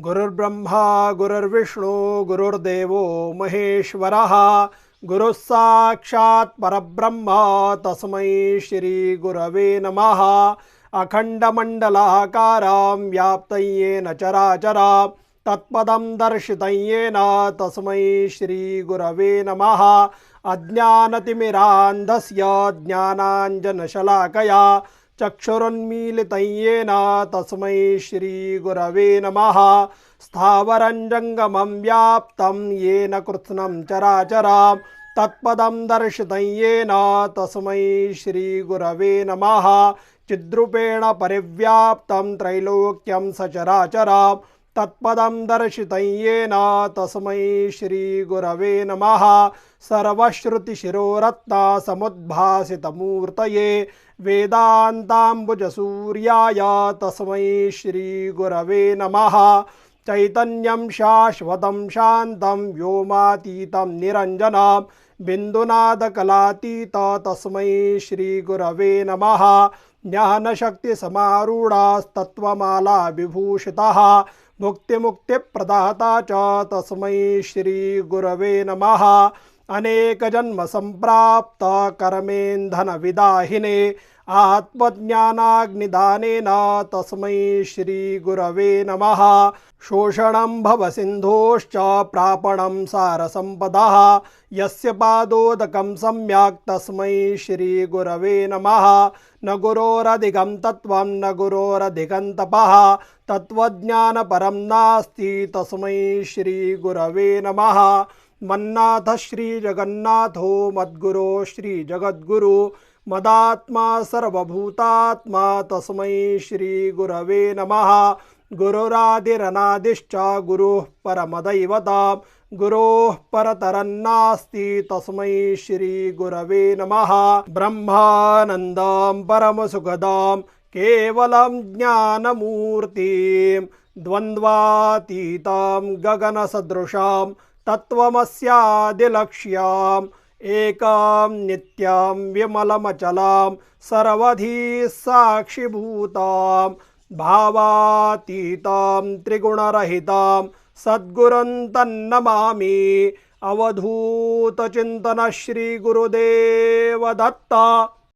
गुरुर्ब्रह्मा गुरुर्विष्णु गुरुर्देवो महेश्वरः। गुरुः साक्षात् परब्रह्म तस्मै श्रीगुरवे नमः। अखण्डमण्डलाकारां व्याप्तं येन चराचरा तत्पदं दर्शितं येन तस्मै श्रीगुरवे नमः। अज्ञानतिमिरान्धस्य ज्ञानाञ्जनशलाकया चक्षुरुन्मीलितं येन तस्मै श्रीगुरवे नमः। स्थावरं जङ्गमं व्याप्तं येन कृत्स्नं चराचरा। तत्पदं दर्शितं तस्मै श्रीगुरवे नमः। चिद्रूपेण परिव्याप्तं त्रैलोक्यं सचराचरा तत्पदं दर्शितं येन तस्मै श्रीगुरवे नमः। सर्वश्रुतिशिरोरत्ना समुद्भासितमूर्तये वेदान्ताम्बुजसूर्याय तस्मै श्रीगुरवे नमः। चैतन्यं शाश्वतं शान्तं व्योमातीतं निरञ्जनं बिन्दुनादकलातीत तस्मै श्रीगुरवे नमः। ज्ञानशक्तिसमारूढास्तत्त्वमाला विभूषितः मुक्तिमुक्तिप्रदाता च तस्मै नमः। कर्मेन्धन कर्मेन्धनविदाहिने आत्मज्ञानाग्निदानेन तस्मै श्रीगुरवे नमः। शोषणं भवसिन्धोश्च प्रापणं सारसम्पदः। यस्य पादोदकं सम्यक्, तस्मै श्रीगुरवे नमः। न गुरोरधिकं तत्त्वं, न गुरोरधिकं तपः। तत्त्वज्ञानपरं नास्ति श्रीगुरवे नमः। मन्नाथ श्रीजगन्नाथो, मद्गुरो श्रीजगद्गुरु। मदात्मा सर्वभूतात्मा तस्मै श्रीगुरवे नमः। गुरुरादिरनादिश्च गुरुः परमदैवता गुरोः परतरन्नास्ति तस्मै श्रीगुरवे नमः। ब्रह्मानन्दं परमसुखदां केवलं ज्ञानमूर्तिं द्वन्द्वातीतां गगनसदृशां तत्त्वमस्यादिलक्ष्याम् एकां नित्यां विमलमचलां सर्वधी साक्षिभूतां भावातीतां त्रिगुणरहितां सद्गुरन्तन्नमामि अवधूतचिन्तनश्रीगुरुदेवदत्ता